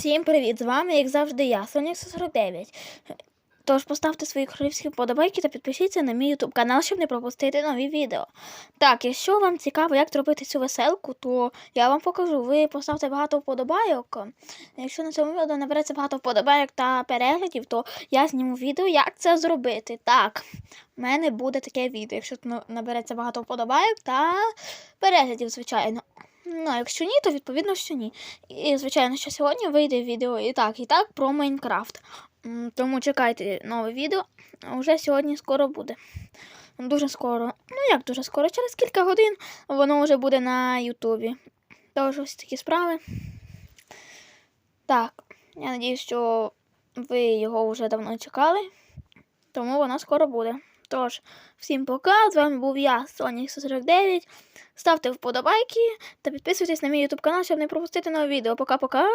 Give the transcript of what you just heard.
Всім привіт! З вами, як завжди, я, Сонік 49. Тож поставте свої королівські вподобайки та підпишіться на мій YouTube канал, щоб не пропустити нові відео. Так, якщо вам цікаво, як зробити цю веселку, то я вам покажу. Ви поставте багато вподобайок. Якщо на цьому відео набереться багато вподобайок та переглядів, то я зніму відео, як це зробити. Так, в мене буде таке відео, якщо набереться багато вподобайок та переглядів, звичайно. Ну, якщо ні, то відповідно, що ні. І, звичайно, що сьогодні вийде відео і так, і так про Майнкрафт. Тому чекайте нове відео. Уже сьогодні скоро буде. Дуже скоро. Ну як дуже скоро? Через кілька годин воно вже буде на Ютубі. Тож ось такі справи. Так, я надіюсь, що ви його вже давно чекали. Тому воно скоро буде. Тож, всім пока. З вами був я, Сонік 149. Ставте вподобайки та підписуйтесь на мій YouTube канал, щоб не пропустити нові відео. Пока-пока.